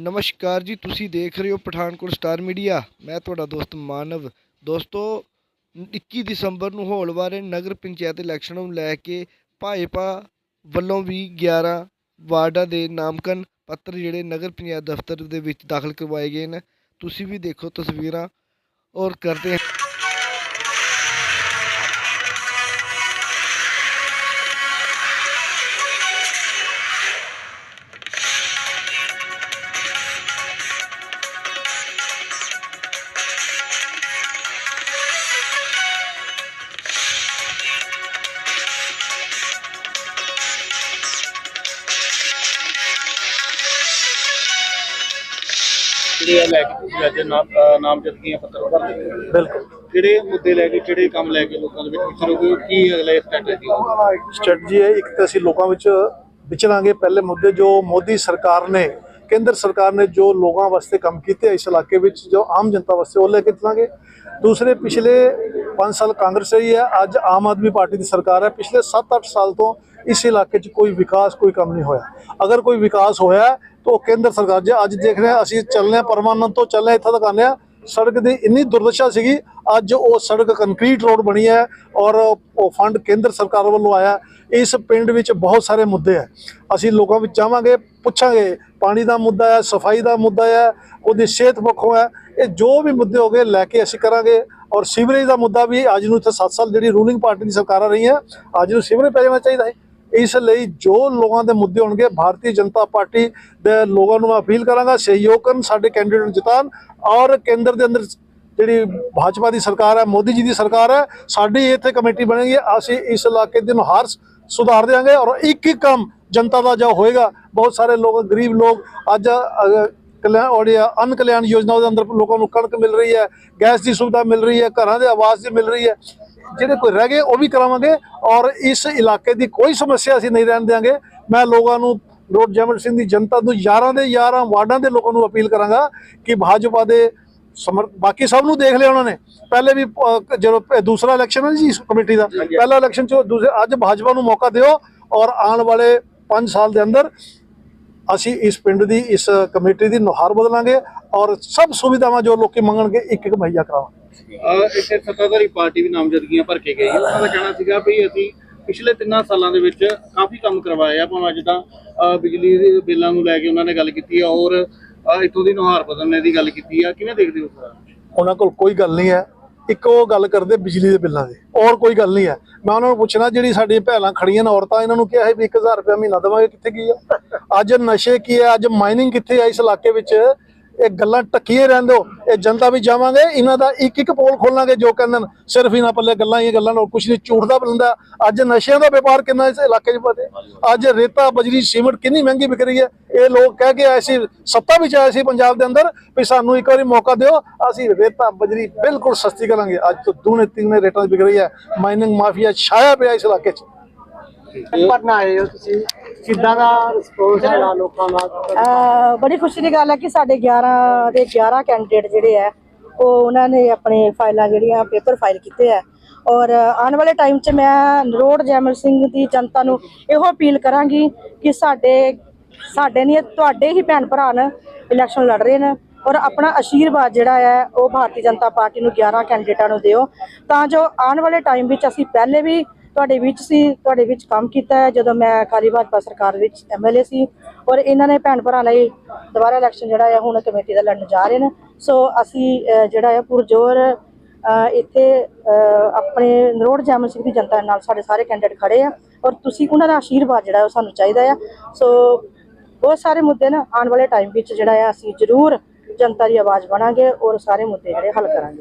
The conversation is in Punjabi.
ਨਮਸਕਾਰ ਜੀ, ਤੁਸੀਂ ਦੇਖ ਰਹੇ ਹੋ ਪਠਾਨਕੋਟ ਸਟਾਰ ਮੀਡੀਆ। ਮੈਂ ਤੁਹਾਡਾ ਦੋਸਤ ਮਾਨਵ। ਦੋਸਤੋ 21 ਦਸੰਬਰ ਨੂੰ ਹੋਣ ਵਾਲੇ ਨਗਰ ਪੰਚਾਇਤ ਇਲੈਕਸ਼ਨ ਨੂੰ ਲੈ ਕੇ ਭਾਜਪਾ ਵੱਲੋਂ ਵੀ 11 ਵਾਰਡਾਂ ਦੇ ਨਾਮਕਰਨ ਪੱਤਰ ਜਿਹੜੇ ਨਗਰ ਪੰਚਾਇਤ ਦਫ਼ਤਰ ਦੇ ਵਿੱਚ ਦਾਖਲ ਕਰਵਾਏ ਗਏ ਨੇ। ਤੁਸੀਂ ਵੀ ਦੇਖੋ ਤਸਵੀਰਾਂ ਔਰ ਕਰਦੇ ਜਿਹੜੇ ਆ ਲੈ ਕੇ ਤੁਸੀਂ ਅੱਜ ਨਾਮ ਨਾਮਜ਼ਦਗੀਆਂ ਪੱਤਰ ਭਰ ਦਿੱਤੇ। ਬਿਲਕੁਲ। ਕਿਹੜੇ ਮੁੱਦੇ ਲੈ ਕੇ ਕਿਹੜੇ ਕੰਮ ਲੈ ਕੇ ਲੋਕਾਂ ਦੇ ਵਿੱਚ ਵਿਚਰੋਗੇ ਕੀ ਅਗਲੇ ਸਟ੍ਰੈਟਜੀ ਸਟ੍ਰੈਟਜੀ ਹੈ ਇੱਕ ਤਾਂ ਅਸੀਂ ਲੋਕਾਂ ਵਿੱਚ ਵਿਚਰਾਂਗੇ ਪਹਿਲੇ ਮੁੱਦੇ ਜੋ ਮੋਦੀ ਸਰਕਾਰ ਨੇ ਕੇਂਦਰ ਸਰਕਾਰ ਨੇ ਜੋ ਲੋਕਾਂ ਵਾਸਤੇ ਕੰਮ ਕੀਤੇ ਆ ਇਸ ਇਲਾਕੇ ਵਿੱਚ ਜੋ ਆਮ ਜਨਤਾ ਵਾਸਤੇ ਉਹ ਲੈ ਕੇ ਚੱਲਾਂਗੇ। ਦੂਸਰੇ ਪਿਛਲੇ 5 ਸਾਲ ਕਾਂਗਰਸ ਰਹੀ ਹੈ। ਅੱਜ ਆਮ ਆਦਮੀ ਪਾਰਟੀ ਦੀ ਸਰਕਾਰ ਹੈ। ਪਿਛਲੇ 7-8 ਸਾਲ ਤੋਂ ਇਸ ਇਲਾਕੇ 'ਚ ਕੋਈ ਵਿਕਾਸ ਕੋਈ ਕੰਮ ਨਹੀਂ ਹੋਇਆ। ਅਗਰ ਕੋਈ ਵਿਕਾਸ ਹੋਇਆ ਹੈ, ਤਾਂ ਉਹ ਕੇਂਦਰ ਸਰਕਾਰ ਜੇ ਅੱਜ ਦੇਖ ਰਹੇ ਹਾਂ ਅਸੀਂ ਚੱਲਨੇ ਹਾਂ ਪਰਮਾਨੰਦ ਤੋਂ ਚੱਲੇ ਇੱਥੋਂ ਤੱਕ ਆਉਂਦੇ ਹਾਂ। ਸੜਕ ਦੀ ਇੰਨੀ ਦੁਰਦਸ਼ਾ ਸੀਗੀ, ਅੱਜ ਉਹ ਸੜਕ ਕੰਕਰੀਟ ਰੋਡ ਬਣੀ ਹੈ ਔਰ ਉਹ ਫੰਡ ਕੇਂਦਰ ਸਰਕਾਰ ਵੱਲੋਂ ਆਇਆ ਇਸ ਪਿੰਡ ਵਿੱਚ ਬਹੁਤ ਸਾਰੇ ਮੁੱਦੇ ਹੈ। ਅਸੀਂ ਲੋਕਾਂ ਵਿੱਚ ਜਾਵਾਂਗੇ, ਪੁੱਛਾਂਗੇ, ਪਾਣੀ ਦਾ ਮੁੱਦਾ ਹੈ, ਸਫ਼ਾਈ ਦਾ ਮੁੱਦਾ ਹੈ, ਉਹਦੀ ਸਿਹਤ ਪੱਖੋਂ ਹੈ। ਇਹ ਜੋ ਵੀ ਮੁੱਦੇ ਹੋਗੇ ਲੈ ਕੇ ਅਸੀਂ ਕਰਾਂਗੇ। ਔਰ ਸੀਵਰੇਜ ਦਾ ਮੁੱਦਾ ਵੀ ਅੱਜ ਨੂੰ ਇੱਥੇ 7 ਸਾਲ ਜਿਹੜੀ ਰੂਲਿੰਗ ਪਾਰਟੀ ਦੀ ਸਰਕਾਰਾਂ ਰਹੀਆਂ, ਅੱਜ ਨੂੰ ਸੀਵਰੇਜ ਪੈ ਜਾਣਾ ਚਾਹੀਦਾ ਹੈ। ਇਸ ਲਈ ਜੋ ਲੋਕਾਂ ਦੇ ਮੁੱਦੇ ਹੋਣਗੇ ਭਾਰਤੀ ਜਨਤਾ ਪਾਰਟੀ ਦੇ ਲੋਕਾਂ ਨੂੰ ਮੈਂ ਅਪੀਲ ਕਰਾਂਗਾ ਸਹਿਯੋਗ ਕਰਨ ਸਾਡੇ ਕੈਂਡੀਡੇਟ ਨੂੰ ਜਿਤਾਨ ਔਰ ਕੇਂਦਰ ਦੇ ਅੰਦਰ ਜਿਹੜੀ ਭਾਜਪਾ ਦੀ ਸਰਕਾਰ ਹੈ ਮੋਦੀ ਜੀ ਦੀ ਸਰਕਾਰ ਹੈ ਸਾਡੀ ਇੱਥੇ ਕਮੇਟੀ ਬਣੇਗੀ ਅਸੀਂ ਇਸ ਇਲਾਕੇ ਦੇ ਨੂੰ ਹਰ ਸੁਧਾਰ ਦੇਵਾਂਗੇ ਔਰ ਇੱਕ ਇੱਕ ਕੰਮ ਜਨਤਾ ਦਾ ਜੋ ਹੋਏਗਾ ਬਹੁਤ ਸਾਰੇ ਲੋਕ ਗਰੀਬ ਲੋਕ ਅੱਜ ਅ, ਕਲਿਆਣ ਔਰ ਅਨ ਕਲਿਆਣ ਯੋਜਨਾ ਦੇ ਅੰਦਰ ਲੋਕਾਂ ਨੂੰ ਕਣਕ ਮਿਲ ਰਹੀ ਹੈ ਗੈਸ ਦੀ ਸੁਵਿਧਾ ਮਿਲ ਰਹੀ ਹੈ ਘਰਾਂ ਦੇ ਆਵਾਸ ਦੀ ਮਿਲ ਰਹੀ ਹੈ। ਜਿਹੜੇ ਕੋਈ ਰਹਿ ਗਏ ਉਹ ਵੀ ਕਰਾਵਾਂਗੇ ਔਰ ਇਸ ਇਲਾਕੇ ਦੀ ਕੋਈ ਸਮੱਸਿਆ ਅਸੀਂ ਨਹੀਂ ਰਹਿਣ ਦੇਵਾਂਗੇ ਮੈਂ ਲੋਕਾਂ ਨੂੰ ਰੋਡ ਜਮਲ ਸਿੰਘ ਦੀ ਜਨਤਾ ਨੂੰ 11 ਦੇ 11 ਵਾਰਡਾਂ ਦੇ ਲੋਕਾਂ ਨੂੰ ਅਪੀਲ ਕਰਾਂਗਾ ਕਿ ਭਾਜਪਾ ਦੇ ਸਮਰ ਬਾਕੀ ਸਭ ਨੂੰ ਦੇਖ ਲਿਆ ਉਹਨਾਂ ਨੇ। ਪਹਿਲੇ ਵੀ ਜਦੋਂ ਦੂਸਰਾ ਇਲੈਕਸ਼ਨ ਹੈ ਜੀ ਇਸ ਕਮੇਟੀ ਦਾ ਪਹਿਲਾ ਇਲੈਕਸ਼ਨ ਚ ਦੂਸਰੇ ਅੱਜ ਭਾਜਪਾ ਨੂੰ ਮੌਕਾ ਦਿਓ ਔਰ ਆਉਣ ਵਾਲੇ 5 ਸਾਲ ਦੇ ਅੰਦਰ ਅਸੀਂ ਇਸ ਪਿੰਡ ਦੀ ਇਸ ਕਮੇਟੀ ਦੀ ਨੁਹਾਰ ਬਦਲਾਂਗੇ ਔਰ ਸਭ ਸੁਵਿਧਾਵਾਂ ਜੋ ਲੋਕੀ ਮੰਗਣਗੇ ਇੱਕ ਇੱਕ ਮੁਹੱਈਆ ਕਰਾਵਾਂਗੇ। ਇੱਥੇ ਸੱਤਾਧਾਰੀ ਪਾਰਟੀ ਵੀ ਨਾਮਜ਼ਦਗੀਆਂ ਭਰ ਕੇ ਗਈ ਹੈ। ਉਹਨਾਂ ਦਾ ਕਹਿਣਾ ਸੀਗਾ ਵੀ ਅਸੀਂ ਪਿਛਲੇ ਤਿੰਨਾਂ ਸਾਲਾਂ ਦੇ ਵਿੱਚ ਕਾਫੀ ਕੰਮ ਕਰਵਾਏ ਆ ਭਾਵੇਂ ਜਿੱਦਾਂ ਅਹ, ਬਿਜਲੀ ਦੇ ਬਿੱਲਾਂ ਨੂੰ ਲੈ ਕੇ ਉਹਨਾਂ ਨੇ ਗੱਲ ਕੀਤੀ ਆ ਔਰ ਇੱਥੋਂ ਦੀ ਨੁਹਾਰ ਬਦਲਣੇ ਦੀ ਗੱਲ ਕੀਤੀ ਆ। ਕਿਵੇਂ ਦੇਖਦੇ ਹੋ ਸਰ ਉਹਨਾਂ ਕੋਲ ਕੋਈ ਗੱਲ ਨਹੀਂ ਹੈ। ਇੱਕੋ ਗੱਲ ਕਰਦੇ ਬਿਜਲੀ ਦੇ ਬਿੱਲਾਂ ਦੀ। ਔਰ ਕੋਈ ਗੱਲ ਨਹੀਂ ਹੈ। ਮੈਂ ਉਹਨਾਂ ਨੂੰ ਪੁੱਛਣਾ ਜਿਹੜੀ ਸਾਡੀ ਭੈਣਾਂ ਖੜੀਆਂ ਨੇ ਔਰਤਾਂ ਇਹਨਾਂ ਨੂੰ ਕਿਹਾ ਹੈ ਵੀ 1000 ਰੁਪਏ ਮਹੀਨਾ ਦੇਵਾਂਗੇ ਕਿੱਥੇ ਗਈ ਆ? ਅੱਜ ਨਸ਼ੇ ਕੀ ਹੈ? ਅੱਜ ਮਾਈਨਿੰਗ ਕਿੱਥੇ ਹੈ ਇਸ ਇਲਾਕੇ ਵਿੱਚ? ਇਹ ਗੱਲਾਂ ਟੱਕੀਏ ਰਹਿੰਦੇ ਹੋ। ਇਹ ਜਨਤਾ ਵੀ ਜਾਵਾਂਗੇ, ਇਹਨਾਂ ਦਾ ਇੱਕ ਇੱਕ ਪੋਲ ਖੋਲਾਂਗੇ ਜੋ ਕਹਿੰਦੇ ਨੇ। ਸਿਰਫ ਇਹਨਾਂ ਪੱਲੇ ਗੱਲਾਂ ਹੀ ਗੱਲਾਂ ਨਾਲ ਕੁਛ ਨਹੀਂ, ਝੂਠ ਦਾ ਬਲੰਦਾ ਅੱਜ ਨਸ਼ਿਆਂ ਦਾ ਵਪਾਰ ਕਿੰਨਾ ਇਸ ਇਲਾਕੇ 'ਚ ਪਤੇ ਅੱਜ ਰੇਤਾ, ਬਜਰੀ, ਸੀਮਟ ਕਿੰਨੀ ਮਹਿੰਗੀ ਵਿਕ ਰਹੀ ਹੈ? ਇਹ ਲੋਕ ਕਹਿ ਕੇ ਆਏ ਸੀ, ਸੱਤਾ ਵਿੱਚ ਆਏ ਸੀ ਪੰਜਾਬ ਦੇ ਅੰਦਰ ਵੀ ਸਾਨੂੰ ਇੱਕ ਵਾਰੀ ਮੌਕਾ ਦਿਓ, ਅਸੀਂ ਰੇਤਾ, ਬਜਰੀ ਬਿਲਕੁਲ ਸਸਤੀ ਕਰਾਂਗੇ। ਅੱਜ ਤੋਂ ਦੂਨੇ ਤਿੰਨੇ ਰੇਟਾਂ 'ਚ ਵਿਕ ਰਹੀ ਹੈ। ਮਾਈਨਿੰਗ ਮਾਫੀਆ ਛਾਇਆ ਪਿਆ ਇਸ ਇਲਾਕੇ 'ਚ। ਪਟਨਾ ਆਏ ਹੋ ਤੁਸੀਂ? ਕਿੱਦਾਂ ਦਾ ਰਿਸਪੌਂਸ ਹੈਗਾ ਲੋਕਾਂ ਦਾ? ਅਹ, ਬੜੀ ਖੁਸ਼ੀ ਦੀ ਗੱਲ ਹੈ ਕਿ ਸਾਡੇ 11 ਦੇ 11 ਕੈਂਡੀਡੇਟ ਜਿਹੜੇ ਆ ਉਹ ਉਹਨਾਂ ਨੇ ਆਪਣੇ ਫਾਈਲਾਂ ਜਿਹੜੀਆਂ ਪੇਪਰ ਫਾਈਲ ਕੀਤੇ ਆ ਔਰ ਆਉਣ ਵਾਲੇ ਟਾਈਮ 'ਚ ਮੈਂ ਨਰੋੜ ਜੈਮਲ ਸਿੰਘ ਦੀ ਜਨਤਾ ਨੂੰ ਇਹੋ ਅਪੀਲ ਕਰਾਂਗੀ ਕਿ ਸਾਡੇ ਸਾਡੇ ਨਹੀਂ, ਤੁਹਾਡੇ ਹੀ ਭੈਣ ਭਰਾ ਨੇ ਇਲੈਕਸ਼ਨ ਲੜ ਰਹੇ ਨੇ ਔਰ ਆਪਣਾ ਆਸ਼ੀਰਵਾਦ ਜਿਹੜਾ ਹੈ, ਉਹ ਭਾਰਤੀ ਜਨਤਾ ਪਾਰਟੀ ਨੂੰ 11 ਕੈਂਡੀਡੇਟਾਂ ਨੂੰ ਦਿਓ। ਤਾਂ ਜੋ ਆਉਣ ਵਾਲੇ ਟਾਈਮ ਵਿੱਚ ਅਸੀਂ ਪਹਿਲੇ ਵੀ ਤੁਹਾਡੇ ਵਿੱਚ ਸੀ, ਤੁਹਾਡੇ ਵਿੱਚ ਕੰਮ ਕੀਤਾ ਹੈ, ਜਦੋਂ ਮੈਂ ਅਕਾਲੀ ਭਾਜਪਾ ਸਰਕਾਰ ਵਿੱਚ ਐਮਐਲਏ ਸੀ ਔਰ ਇਹਨਾਂ ਨੇ ਭੈਣ ਭਰਾ ਲਈ ਦੁਬਾਰਾ ਇਲੈਕਸ਼ਨ ਜਿਹੜਾ ਹੈ ਹੁਣ ਕਮੇਟੀ ਦਾ ਲੜਨ ਜਾ ਰਹੇ ਨੇ। ਸੋ ਅਸੀਂ ਜਿਹੜਾ ਹੈ ਪੁਰਜੋਰ ਇੱਥੇ ਆਪਣੇ ਨਰੋੜ ਜੈਮਲ ਸਿੰਘ ਦੀ ਜਨਤਾ ਨਾਲ ਸਾਡੇ ਸਾਰੇ ਕੈਂਡੀਡੇਟ ਖੜੇ ਆ ਔਰ ਤੁਸੀਂ ਉਹਨਾਂ ਦਾ ਆਸ਼ੀਰਵਾਦ ਜਿਹੜਾ ਉਹ ਸਾਨੂੰ ਚਾਹੀਦਾ ਆ। ਸੋ ਬਹੁਤ ਸਾਰੇ ਮੁੱਦੇ ਨਾ ਆਉਣ ਵਾਲੇ ਟਾਈਮ ਵਿੱਚ ਜਿਹੜਾ ਆ, ਅਸੀਂ ਜ਼ਰੂਰ ਜਨਤਾ ਦੀ ਆਵਾਜ਼ ਬਣਾਂਗੇ ਔਰ ਸਾਰੇ ਮੁੱਦੇ ਜਿਹੜੇ ਹੱਲ ਕਰਾਂਗੇ।